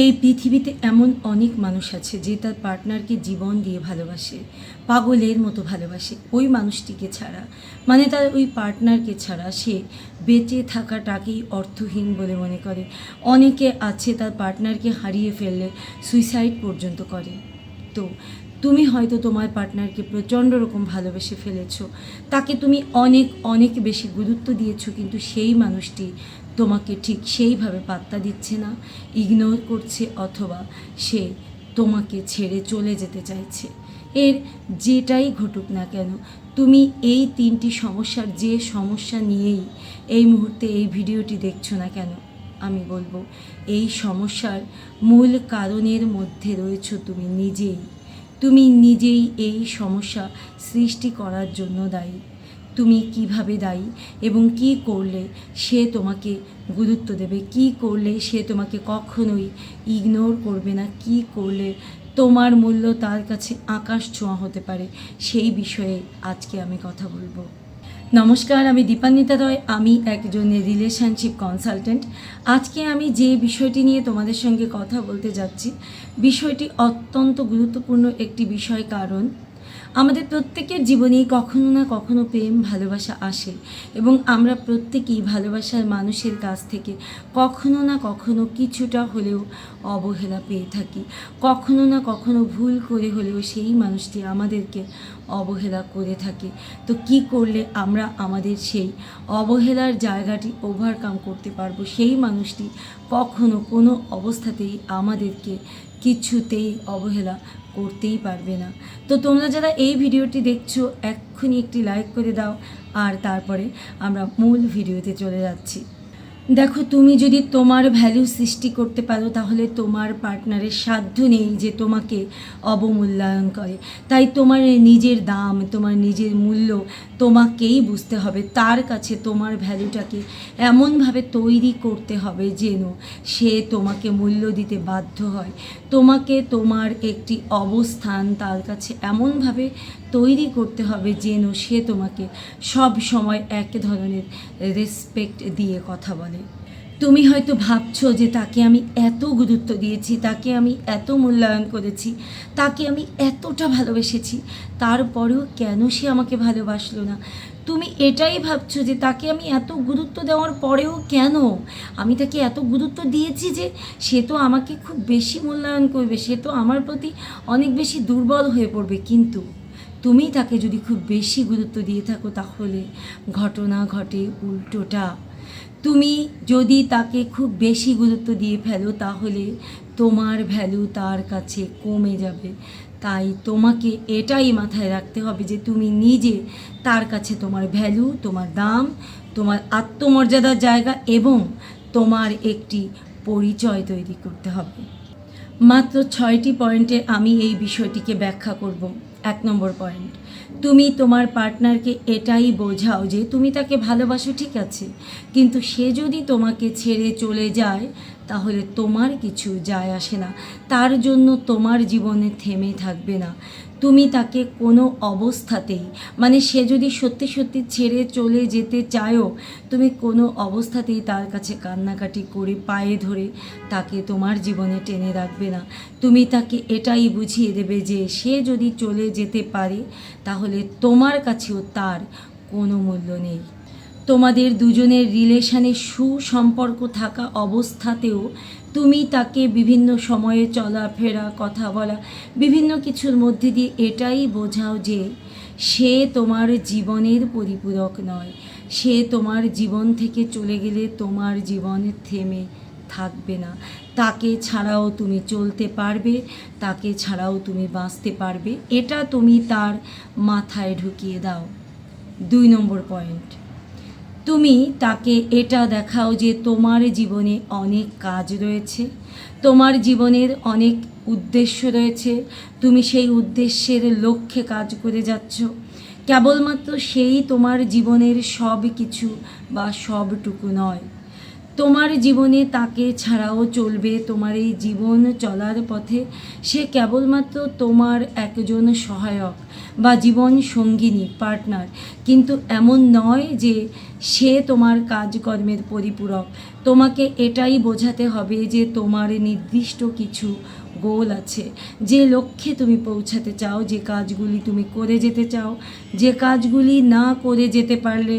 এই পৃথিবীতে এমন অনেক মানুষ আছে যে তার পার্টনারকে জীবন দিয়ে ভালোবাসে, পাগলের মতো ভালোবাসে ওই মানুষটিকে ছাড়া। মানে তার ওই পার্টনারকে ছাড়া সে বেঁচে থাকাটাকেই অর্থহীন বলে মনে করে। অনেকে আছে তার পার্টনারকে হারিয়ে ফেললে সুইসাইড পর্যন্ত করে। তো তুমি হয়তো তোমার পার্টনারকে প্রচণ্ড রকম ভালোবেসে ফেলেছো। তাকে তুমি অনেক অনেক বেশি গুরুত্ব দিয়েছ, কিন্তু সেই মানুষটি তোমাকে ঠিক সেইভাবে পাত্তা দিচ্ছে না ইগনোর করছে অথবা সে তোমাকে ছেড়ে চলে যেতে চাইছে। এর যেটাই ঘটুক না কেন, তুমি এই তিনটি সমস্যার যে সমস্যা নিয়েই এই মুহূর্তে এই ভিডিওটি দেখছ না কেন, আমি বলব, এই সমস্যার মূল কারণের মধ্যে রয়েছো তুমি নিজেই। তুমি নিজেই এই সমস্যা সৃষ্টি করার জন্য দায়ী। তুমি কীভাবে দায়ী এবং কি করলে সে তোমাকে গুরুত্ব দেবে? কি করলে সে তোমাকে কখনোই ইগনোর করবে না? কি করলে তোমার মূল্য তার কাছে আকাশ ছোঁয়া হতে পারে? সেই বিষয়ে আজকে আমি কথা বলব। নমস্কার, আমি দীপান্বিতা রয়। আমি একজন রিলেশনশিপ কনসালটেন্ট আজকে আমি যে বিষয়টি নিয়ে তোমাদের সঙ্গে কথা বলতে যাচ্ছি, বিষয়টি অত্যন্ত গুরুত্বপূর্ণ একটি বিষয় কারণ আমাদের প্রত্যেকের জীবনেই কখনো না কখনো প্রেম, ভালোবাসা আসে এবং আমরা প্রত্যেকেই ভালোবাসার মানুষের কাছ থেকে কখনো না কখনো কিছুটা হলেও অবহেলা পেয়ে থাকি। কখনো না কখনো ভুল করে হলেও সেই মানুষটি আমাদেরকে অবহেলা করে থাকে। তো কি করলে আমরা আমাদের সেই অবহেলার জায়গাটি ওভারকাম করতে পারব? সেই মানুষটি কখনো কোনো অবস্থাতেই আমাদেরকে কিছুতেই অবহেলা করতেই পারবে না। তো তোমরা যারা এই ভিডিওটি দেখছ, এক্ষুনি একটি লাইক করে দাও। আর তারপরে আমরা মূল ভিডিওতে চলে যাচ্ছি। দেখো, তুমি যদি তোমার ভ্যালু সৃষ্টি করতে পারো, তাহলে তোমার পার্টনারের সাধ্য নেই যে তোমাকে অবমূল্যায়ন করে। তাই তোমার নিজের দাম, তোমার নিজের মূল্য তোমাকেই বুঝতে হবে। তার কাছে তোমার ভ্যালুটাকে এমনভাবে তৈরি করতে হবে যেন সে তোমাকে মূল্য দিতে বাধ্য হয়। তোমাকে তোমার একটি অবস্থান তার কাছে এমনভাবে তৈরি করতে হবে যেন সে তোমাকে সব সময় এক ধরনের রেসপেক্ট দিয়ে কথা বলে। তুমি হয়তো ভাবছ যে তাকে আমি এত গুরুত্ব দিয়েছি, তাকে আমি এত মূল্যায়ন করেছি, তাকে আমি এতটা ভালোবেসেছি, তারপরেও কেন সে আমাকে ভালোবাসলো না? তুমি এটাই ভাবছ যে তাকে আমি এত গুরুত্ব দেওয়ার পরেও কেন? আমি তাকে এত গুরুত্ব দিয়েছি যে সে তো আমাকে খুব বেশি মূল্যায়ন করবে, সে তো আমার প্রতি অনেক বেশি দুর্বল হয়ে পড়বে, কিন্তু তুমি তাকে যদি খুব বেশি গুরুত্ব দিয়ে থাকো, তাহলে ঘটনা ঘটে উল্টোটা। তুমি যদি তাকে খুব বেশি গুরুত্ব দিয়ে ফেলো, তাহলে তোমার ভ্যালু তার কাছে কমে যাবে। তাই তোমাকে এটাই মাথায় রাখতে হবে যে তুমি নিজে তার কাছে তোমার ভ্যালু তোমার দাম, তোমার আত্মমর্যাদার জায়গা এবং তোমার একটি পরিচয় তৈরি করতে হবে। মাত্র ছয়টি পয়েন্টে আমি এই বিষয়টিকে ব্যাখ্যা করব। এক নম্বর পয়েন্ট। তুমি তোমার পার্টনারকে এটাই বোঝাও যে তুমি তাকে ভালোবাসো, ঠিক আছে? কিন্তু সে যদি তোমাকে ছেড়ে চলে যায়, তাহলে তোমার কিছু যায় আসে না। তার জন্য তোমার জীবনে থেমে থাকবে না। তুমি তাকে কোনো অবস্থাতেই মানে সে যদি সত্যি সত্যি ছেড়ে চলে যেতে চায়ও, তুমি কোনো অবস্থাতেই তার কাছে কান্নাকাটি করে পায়ে ধরে তাকে তোমার জীবনে টেনে রাখবে না। তুমি তাকে এটাই বুঝিয়ে দেবে যে সে যদি চলে যেতে পারে, তাহলে তোমার কাছেও তার কোনো মূল্য নেই। তোমাদের দুজনের রিলেশানে সুসম্পর্ক থাকা অবস্থাতেও তুমি তাকে বিভিন্ন সময়ে চলাফেরা, কথা বলা, বিভিন্ন কিছুর মধ্যে দিয়ে এটাই বোঝাও যে সে তোমার জীবনের পরিপূরক নয়। সে তোমার জীবন থেকে চলে গেলে তোমার জীবনে থেমে থাকবে না। তাকে ছাড়াও তুমি চলতে পারবে, তাকে ছাড়াও তুমি বাঁচতে পারবে। এটা তুমি তার মাথায় ঢুকিয়ে দাও। দুই নম্বর পয়েন্ট। তুমি তাকে এটা দেখাও যে তোমার জীবনে অনেক কাজ রয়েছে, তোমার জীবনের অনেক উদ্দেশ্য রয়েছে, তুমি সেই উদ্দেশ্যের লক্ষ্যে কাজ করে যাচ্ছ। কেবলমাত্র সেই তোমার জীবনের সব কিছু বা সবটুকু নয়। তোমার জীবনে তাকে ছাড়াও চলবে, তোমার এই জীবন চলার পথে সে কেবলমাত্র তোমার একজন সহায়ক বা জীবন সঙ্গিনী পার্টনার কিন্তু এমন নয় যে সে তোমার কাজকর্মের পরিপূরক। তোমাকে এটাই বোঝাতে হবে যে তোমার নির্দিষ্ট কিছু গোল আছে। যে লক্ষ্যে তুমি পৌঁছাতে চাও, যে কাজগুলি তুমি করে যেতে চাও, যে কাজগুলি না করে যেতে পারলে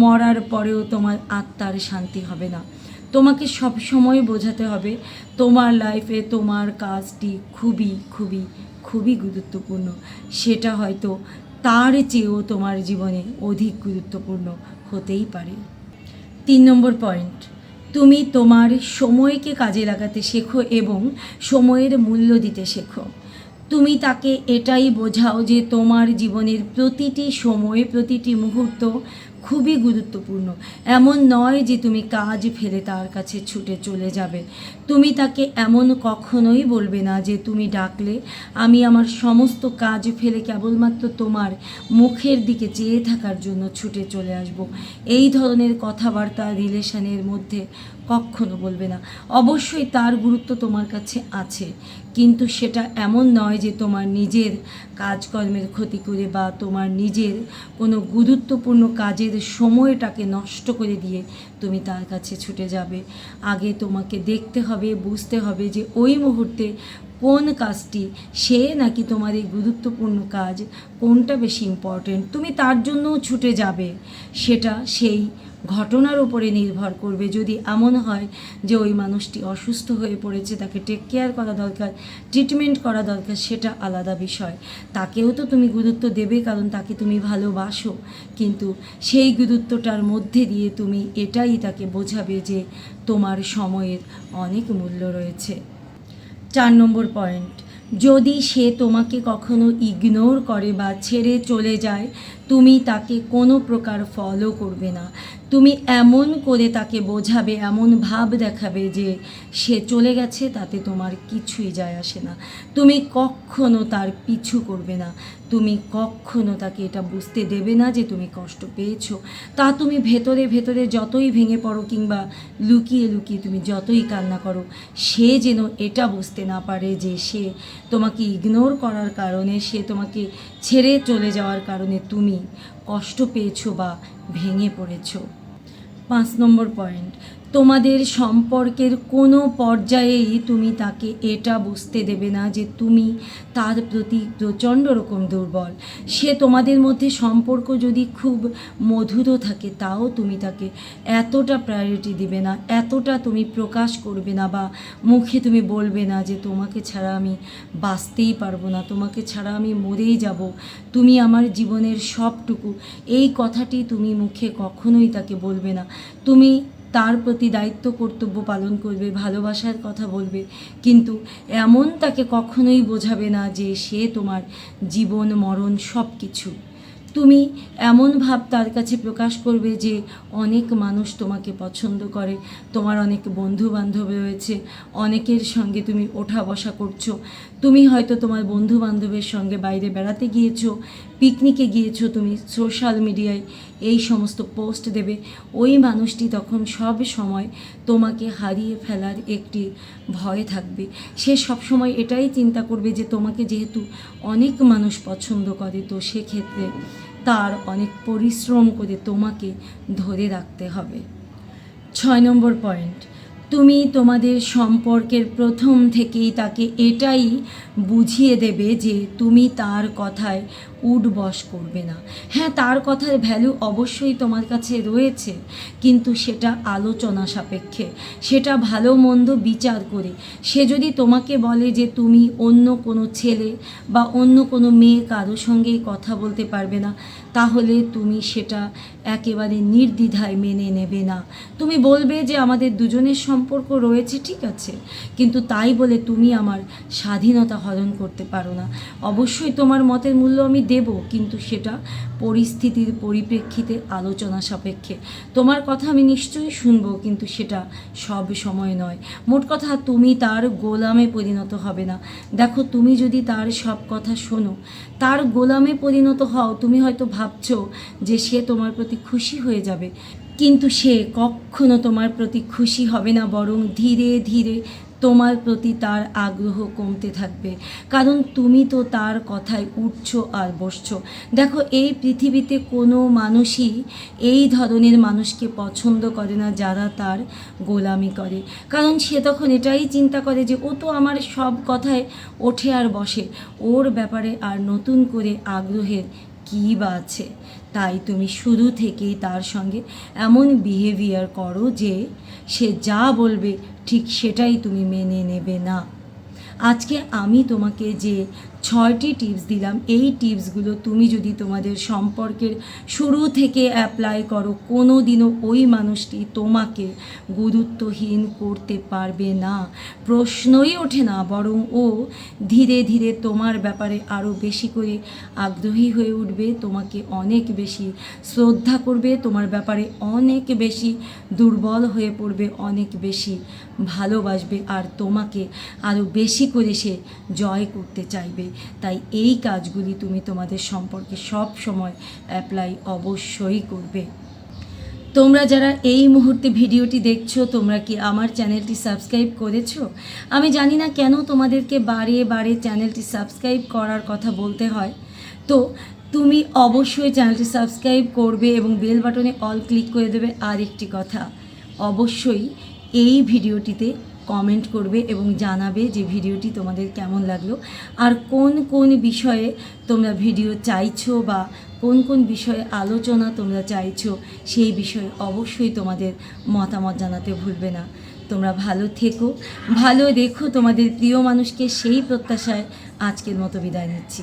মরার পরেও তোমার আত্মার শান্তি হবে না। তোমাকে সব সময় বোঝাতে হবে, তোমার লাইফে তোমার কাজটি খুবই খুবই খুবই গুরুত্বপূর্ণ। সেটা হয়তো তার চেয়েও তোমার জীবনে অধিক গুরুত্বপূর্ণ হতেই পারে। তিন নম্বর পয়েন্ট তুমি তোমার সময়কে কাজে লাগাতে শেখো এবং সময়ের মূল্য দিতে শেখো। তুমি তাকে এটাই বোঝাও যে তোমার জীবনের প্রতিটি সময়, প্রতিটি মুহূর্ত খুবই গুরুত্বপূর্ণ। এমন নয় যে তুমি কাজ ফেলে তার কাছে ছুটে চলে যাবে। তুমি তাকে এমন কখনোই বলবে না যে তুমি ডাকলে, আমি আমার সমস্ত কাজ ফেলে কেবলমাত্র তোমার মুখের দিকে চেয়ে থাকার জন্য ছুটে চলে আসব। এই ধরনের কথাবার্তা রিলেশনের মধ্যে কখনো বলবে না। অবশ্যই তার গুরুত্ব তোমার কাছে আছে, কিন্তু সেটা এমন নয় যে তোমার নিজের কাজকর্মের ক্ষতি করে বা তোমার নিজের কোনো গুরুত্বপূর্ণ কাজের সময়টাকে নষ্ট করে দিয়ে তুমি তার কাছে ছুটে যাবে। আগে তোমাকে দেখতে হবে, বুঝতে হবে যে ওই মুহূর্তে কোন কাজটি, সে নাকি তোমার এই গুরুত্বপূর্ণ কাজ কোনটা বেশি ইম্পর্টেন্ট তুমি তার জন্যও ছুটে যাবে। সেটা সেই ঘটনার উপরে নির্ভর করবে। যদি এমন হয় যে ওই মানুষটি অসুস্থ হয়ে পড়েছে, তাকে টেক কেয়ার করা দরকার ট্রিটমেন্ট করা দরকার, সেটা আলাদা বিষয়। তাকেও তো তুমি গুরুত্ব দেবে, কারণ তাকে তুমি ভালোবাসো। কিন্তু সেই গুরুত্বটার মধ্যে দিয়ে তুমি এটাই তাকে বোঝাবে যে তোমার সময়ের অনেক মূল্য রয়েছে। চার নম্বর পয়েন্ট যদি সে তোমাকে কখনো ইগনোর করে বা ছেড়ে চলে যায়, তুমি তাকে কোনো প্রকার ফলো করবে না। তুমি এমন করে তাকে বোঝাবে, এমন ভাব দেখাবে যে সে চলে গেছে, তাতে তোমার কিছুই যায় আসে না। তুমি কখনো তার পিছু করবে না। তুমি কখনো তাকে এটা বুঝতে দেবে না যে তুমি কষ্ট পেয়েছ। তা তুমি ভেতরে ভেতরে যতই ভেঙে পড়ো কিংবা লুকিয়ে লুকিয়ে তুমি যতই কান্না করো, সে যেন এটা বুঝতে না পারে যে সে তোমাকে ইগনোর করার কারণে, সে তোমাকে ছেড়ে চলে যাওয়ার কারণে তুমি কষ্ট পেয়েছ বা ভেঙে পড়েছো। পাঁচ নম্বর পয়েন্ট তোমাদের সম্পর্কের কোনো পর্যায়েই তুমি তাকে এটা বুঝতে দেবে না যে তুমি তার প্রতি প্রচণ্ড রকম দুর্বল। সে তোমাদের মধ্যে সম্পর্ক যদি খুব মধুরও থাকে, তাও তুমি তাকে এতটা প্রায়োরিটি দিবে না, এতটা তুমি প্রকাশ করবে না বা মুখে তুমি বলবে না যে তোমাকে ছাড়া আমি বাঁচতেই পারব না, তোমাকে ছাড়া আমি মরেই যাব। তুমি আমার জীবনের সবটুকু। এই কথাটি তুমি মুখে কখনোই তাকে বলবে না। তুমি তার প্রতি দায়িত্ব কর্তব্য পালন করবে, ভালোবাসার কথা বলবে। কিন্তু এমন তাকে কখনোই বোঝাবে না যে সে তোমার জীবন, মরণ সব কিছু তুমি এমন ভাব তার কাছে প্রকাশ করবে যে অনেক মানুষ তোমাকে পছন্দ করে, তোমার অনেক বন্ধু বান্ধব রয়েছে, অনেকের সঙ্গে তুমি ওঠা বসা করছ তুমি হয়তো তোমার বন্ধু বান্ধবের সঙ্গে বাইরে বেড়াতে গিয়েছো, পিকনিকে গিয়েছো, তুমি সোশ্যাল মিডিয়ায় এই সমস্ত পোস্ট দেবে। ওই মানুষটি তখন সব সময় তোমাকে হারিয়ে ফেলার একটি ভয় থাকবে। সে সব সময় এটাই চিন্তা করবে যে তোমাকে যেহেতু অনেক মানুষ পছন্দ করে, তো সেক্ষেত্রে তার অনেক পরিশ্রম করে তোমাকে ধরে রাখতে হবে। ছয় নম্বর পয়েন্ট তুমি তোমাদের সম্পর্কের প্রথম থেকেই তাকে এটাই বুঝিয়ে দেবে যে তুমি তার কথায় উঠবস করবে না। হ্যাঁ তার কথার ভ্যালু অবশ্যই তোমার কাছে রয়েছে, কিন্তু সেটা আলোচনা সাপেক্ষে। সেটা ভালো মন্দ বিচার করে। সে যদি তোমাকে বলে যে তুমি অন্য কোনো ছেলে বা অন্য কোনো মেয়ে কারও সঙ্গেই কথা বলতে পারবে না, তাহলে তুমি সেটা একেবারে নির্দ্বিধায় মেনে নেবে না। তুমি বলবে যে আমাদের দুজনের সম্পর্ক রয়েছে, ঠিক আছে? কিন্তু তাই বলে তুমি আমার স্বাধীনতা হরণ করতে পারো না। অবশ্যই তোমার মতের মূল্য আমি দেব, কিন্তু সেটা পরিস্থিতির পরিপ্রেক্ষিতে আলোচনা সাপেক্ষে। তোমার কথা আমি নিশ্চয়ই শুনব, কিন্তু সেটা সব সময় নয়। মোট কথা, তুমি তার গোলামে পরিণত হবে না। দেখো, তুমি যদি তার সব কথা শোনো, তার গোলামে পরিণত হও, তুমি হয়তো ভাবছ যে সে তোমার প্রতি খুশি হয়ে যাবে। কিন্তু সে কখনো তোমার প্রতি খুশি হবে না, বরং ধীরে ধীরে তোমার প্রতি তার আগ্রহ কমতে থাকবে। কারণ তুমি তো তার কথায় উঠছো আর বসছো। দেখো, এই পৃথিবীতে কোনো মানুষই এই ধরনের মানুষকে পছন্দ করে না যারা তার গোলামি করে। কারণ সে তখন এটাই চিন্তা করে যে ও তো আমার সব কথায় ওঠে আর বসে। ওর ব্যাপারে আর নতুন করে আগ্রহের কী বা আছে? তাই তুমি শুরু থেকেই তার সঙ্গে এমন বিহেভিয়ার করো যে সে যা বলবে ঠিক সেটাই তুমি মেনে নেবে না। আজকে আমি তোমাকে যে ছয়টি টিপস দিলাম। এই টিপসগুলো তুমি যদি তোমাদের সম্পর্কের শুরু থেকে অ্যাপ্লাই করো কোনো দিনও ওই মানুষটি তোমাকে গুরুত্বহীন করতে পারবে না। প্রশ্নই ওঠে না, বরং ও ধীরে ধীরে তোমার ব্যাপারে আরও বেশি করে আগ্রহী হয়ে উঠবে, তোমাকে অনেক বেশি শ্রদ্ধা করবে, তোমার ব্যাপারে অনেক বেশি দুর্বল হয়ে পড়বে, অনেক বেশি ভালোবাসবে, আর তোমাকে আরও বেশি করে সে জয় করতে চাইবে। তাই এই কাজগুলি তুমি তোমাদের সম্পর্কে সব সময় অ্যাপ্লাই অবশ্যই করবে। তোমরা যারা এই মুহূর্তে ভিডিওটি দেখছ, তোমরা কি আমার চ্যানেলটি সাবস্ক্রাইব করেছ? আমি জানি না কেন তোমাদেরকে বারে বারে চ্যানেলটি সাবস্ক্রাইব করার কথা বলতে হয়। তো তুমি অবশ্যই চ্যানেলটি সাবস্ক্রাইব করবে এবং বেল বাটনে অল ক্লিক করে দেবে। আর একটি কথা, অবশ্যই এই ভিডিওটিতে কমেন্ট করবে এবং জানাবে যে ভিডিওটি তোমাদের কেমন লাগল। আর কোন কোন বিষয়ে তোমরা ভিডিও চাইছো বা কোন কোন বিষয়ে আলোচনা তোমরা চাইছো, সেই বিষয়ে অবশ্যই তোমাদের মতামত জানাতে ভুলবে না। তোমরা ভালো থেকো। ভালো দেখো তোমাদের প্রিয় মানুষকে, সেই প্রত্যাশায় আজকের মতো বিদায় নিচ্ছি।